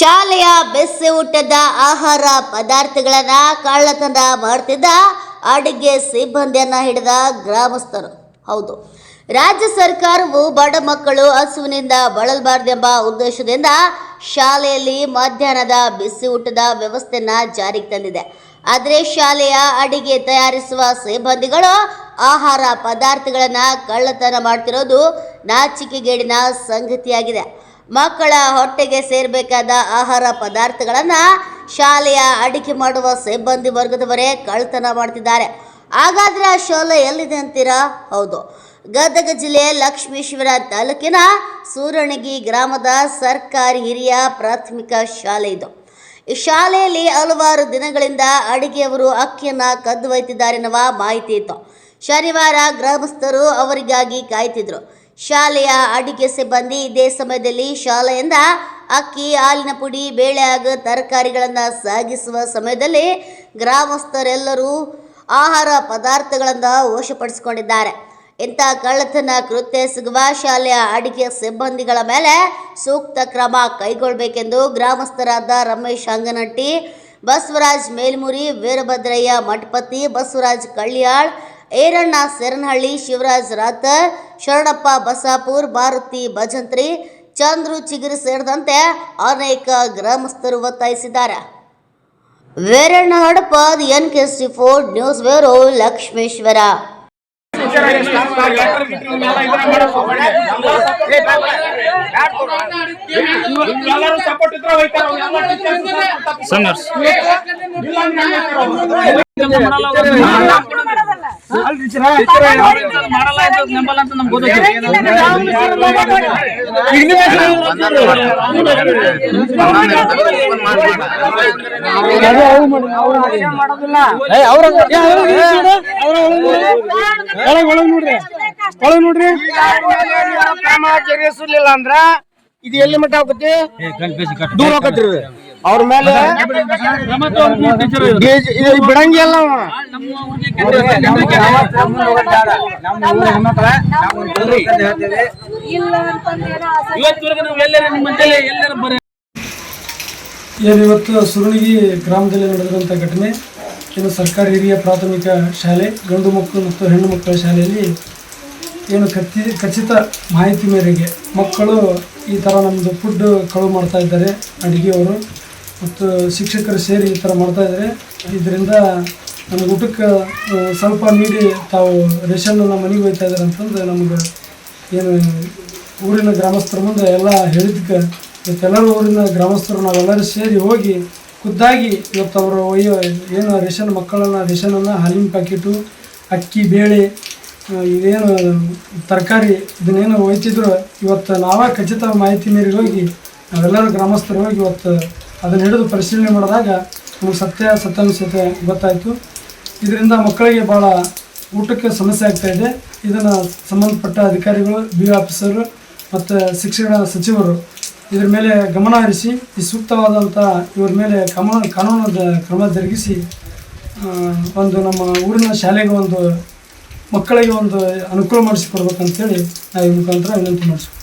ಶಾಲೆಯ ಬೆಸ್ಸೆ ಊಟದ ಆಹಾರ ಪದಾರ್ಥಗಳನ್ನ ಕಳ್ಳತನ ಮಾಡ್ತಿದ್ದ ಅಡುಗೆ ಸಿಬ್ಬಂದಿಯನ್ನ ಹಿಡಿದ ಗ್ರಾಮಸ್ಥರು. ಹೌದು. ರಾಜ್ಯ ಸರ್ಕಾರವು ಬಡ ಮಕ್ಕಳು ಹಸುವಿನಿಂದ ಬಳಲಬಾರದೆಂಬ ಉದ್ದೇಶದಿಂದ ಶಾಲೆಯಲ್ಲಿ ಮಧ್ಯಾಹ್ನದ ಬಿಸಿ ಊಟದ ವ್ಯವಸ್ಥೆಯನ್ನ ಜಾರಿಗೆ ತಂದಿದೆ. ಆದರೆ ಶಾಲೆಯ ಅಡಿಗೆ ತಯಾರಿಸುವ ಸಿಬ್ಬಂದಿಗಳು ಆಹಾರ ಪದಾರ್ಥಗಳನ್ನು ಕಳ್ಳತನ ಮಾಡ್ತಿರೋದು ನಾಚಿಕೆಗೇಡಿನ ಸಂಗತಿಯಾಗಿದೆ. ಮಕ್ಕಳ ಹೊಟ್ಟೆಗೆ ಸೇರಬೇಕಾದ ಆಹಾರ ಪದಾರ್ಥಗಳನ್ನು ಶಾಲೆಯ ಅಡಿಕೆ ಮಾಡುವ ಸಿಬ್ಬಂದಿ ವರ್ಗದವರೇ ಕಳ್ಳತನ ಮಾಡ್ತಿದ್ದಾರೆ. ಹಾಗಾದರೆ ಆ ಶಾಲೆ ಎಲ್ಲಿದೆ ಅಂತೀರಾ? ಹೌದು. ಗದಗ ಜಿಲ್ಲೆ ಲಕ್ಷ್ಮೀಶ್ವರ ತಾಲೂಕಿನ ಸೂರಣಗಿ ಗ್ರಾಮದ ಸರ್ಕಾರಿ ಹಿರಿಯ ಪ್ರಾಥಮಿಕ ಶಾಲೆ ಇದು. ಈ ಶಾಲೆಯಲ್ಲಿ ಹಲವಾರು ದಿನಗಳಿಂದ ಅಡಿಗೆಯವರು ಅಕ್ಕಿಯನ್ನು ಕದ್ದು ಒಯ್ತಿದ್ದಾರೆನ್ನುವ ಮಾಹಿತಿ ಇತ್ತು. ಶನಿವಾರ ಗ್ರಾಮಸ್ಥರು ಅವರಿಗಾಗಿ ಕಾಯ್ತಿದ್ರು. ಶಾಲೆಯ ಅಡಿಗೆ ಸಿಬ್ಬಂದಿ ಇದೇ ಸಮಯದಲ್ಲಿ ಶಾಲೆಯಿಂದ ಅಕ್ಕಿ, ಹಾಲಿನ ಪುಡಿ ಬೇಳೆ ಹಾಗೂ ತರಕಾರಿಗಳನ್ನು ಸಾಗಿಸುವ ಸಮಯದಲ್ಲಿ ಗ್ರಾಮಸ್ಥರೆಲ್ಲರೂ ಆಹಾರ ಪದಾರ್ಥಗಳನ್ನು ವಶಪಡಿಸಿಕೊಂಡಿದ್ದಾರೆ. ಇಂಥ ಕಳ್ಳತನ ಕೃತ್ಯ ಸಿಗುವ ಶಾಲೆಯ ಅಡಿಗೆ ಸಿಬ್ಬಂದಿಗಳ ಮೇಲೆ ಸೂಕ್ತ ಕ್ರಮ ಕೈಗೊಳ್ಳಬೇಕೆಂದು ಗ್ರಾಮಸ್ಥರಾದ ರಮೇಶ್ ಅಂಗನಟ್ಟಿ, ಬಸವರಾಜ್ ಮೇಲ್ಮುರಿ, ವೀರಭದ್ರಯ್ಯ ಮಠಪತಿ, ಬಸವರಾಜ್ ಕಳ್ಳಿಯಾಳ್ ಏರಣ್ಣ, ಸೇರನಹಳ್ಳಿ, ಶಿವರಾಜ್ ರಾಥರ್ ಶರಣಪ್ಪ, ಬಸಾಪುರ್ ಭಾರತಿ ಭಜಂತ್ರಿ, ಚಂದ್ರು, ಚಿಗಿರಿ ಸೇರಿದಂತೆ ಅನೇಕ ಗ್ರಾಮಸ್ಥರು ಒತ್ತಾಯಿಸಿದ್ದಾರೆ. Veeranna Hadapad N K C four news bureau, Lakshmeshwar. ಅಂತ ನಮ್ಗೆ ಕ್ರಮ ಜರುಗಿಸಲಿಲ್ಲ ಅಂದ್ರ ಇದು ಎಲ್ಲಿ ಮಟ್ಟ ಹೋಗತಿ ದೂರ ಹೋಗತ್ರಿ. ಅವ್ರ ಮೇಲೆ ಬಿಡಂಗಿಲ್ಲ ಅವ. ಇವತ್ತವರೆಗೆ ನಾವು ಎಲ್ಲರ ನಿಮ್ಮ ಮಧ್ಯೆ ಎಲ್ಲರ ಬರ ಏನು ಇವತ್ತು ಸುರುಣಿಗಿ ಗ್ರಾಮದಲ್ಲಿ ನಡೆದಿರುವಂಥ ಘಟನೆ, ಏನು ಸರ್ಕಾರಿ ಹಿರಿಯ ಪ್ರಾಥಮಿಕ ಶಾಲೆ, ಗಂಡು ಮಕ್ಕಳು ಮತ್ತು ಹೆಣ್ಣು ಮಕ್ಕಳ ಶಾಲೆಯಲ್ಲಿ ಏನು ಕತ್ತಿ ಖಚಿತ ಮಾಹಿತಿ ಮೇರೆಗೆ ಮಕ್ಕಳು ಈ ಥರ ನಮ್ಮದು ಫುಡ್ ಕಳುವು ಮಾಡ್ತಾ ಇದ್ದಾರೆ ಅಡುಗೆಯವರು ಮತ್ತು ಶಿಕ್ಷಕರು ಸೇರಿ ಈ ಥರ ಮಾಡ್ತಾ ಇದ್ದಾರೆ. ಇದರಿಂದ ನಮಗೆ ಊಟಕ್ಕೆ ಸ್ವಲ್ಪ ನೀಡಿ ತಾವು ರೇಷನ್ ನಮ್ಮ ಮನೆಗೆ ಹೋಗ್ತಾ ಇದ್ದಾರೆ ಅಂತಂದು ನಮ್ಗೆ ಏನು ಊರಿನ ಗ್ರಾಮಸ್ಥರ ಮುಂದೆ ಎಲ್ಲ ಹೇಳಿದ್ದಕ್ಕೆ ಇವತ್ತೆಲ್ಲರೂ ಊರಿನ ಗ್ರಾಮಸ್ಥರು ನಾವೆಲ್ಲರೂ ಸೇರಿ ಹೋಗಿ ಖುದ್ದಾಗಿ ಇವತ್ತು ಅವರು ಒಯ್ಯೋ ಏನು ರೇಷನ್ ಮಕ್ಕಳನ್ನ ರೇಷನನ್ನು ಹಾಲಿನ ಪ್ಯಾಕೆಟು, ಅಕ್ಕಿ, ಬೇಳೆ ಇದೇನು ತರಕಾರಿ ಇದನ್ನೇನು ಒಯ್ತಿದ್ರು, ಇವತ್ತು ನಾವೇ ಖಚಿತ ಮಾಹಿತಿ ಮೇರೆಗೆ ಹೋಗಿ ನಾವೆಲ್ಲರೂ ಗ್ರಾಮಸ್ಥರು ಹೋಗಿ ಇವತ್ತು ಅದನ್ನು ಹಿಡಿದು ಪರಿಶೀಲನೆ ಮಾಡಿದಾಗ ನಮಗೆ ಸತ್ಯ, ಸತ್ಯಾನುಸತೆ ಗೊತ್ತಾಯಿತು. ಇದರಿಂದ ಮಕ್ಕಳಿಗೆ ಭಾಳ ಊಟಕ್ಕೆ ಸಮಸ್ಯೆ ಆಗ್ತಾ ಇದೆ. ಇದನ್ನು ಸಂಬಂಧಪಟ್ಟ ಅಧಿಕಾರಿಗಳು, ಬಿ ಆಫೀಸರು ಮತ್ತು ಶಿಕ್ಷಣ ಸಚಿವರು ಇದ್ರ ಮೇಲೆ ಗಮನ ಹರಿಸಿ, ಈ ಸೂಕ್ತವಾದಂಥ ಇವ್ರ ಮೇಲೆ ಕಾನೂನು ಕಾನೂನು ಕ್ರಮ ಜರುಗಿಸಿ ಒಂದು ನಮ್ಮ ಊರಿನ ಶಾಲೆಗೆ ಒಂದು ಮಕ್ಕಳಿಗೆ ಒಂದು ಅನುಕೂಲ ಮಾಡಿಸಿಕೊಡ್ಬೇಕಂತೇಳಿ ನಾವು ಈ ಮುಖಾಂತರ ವಿನಂತಿ ಮಾಡಿಸ್ತೀವಿ.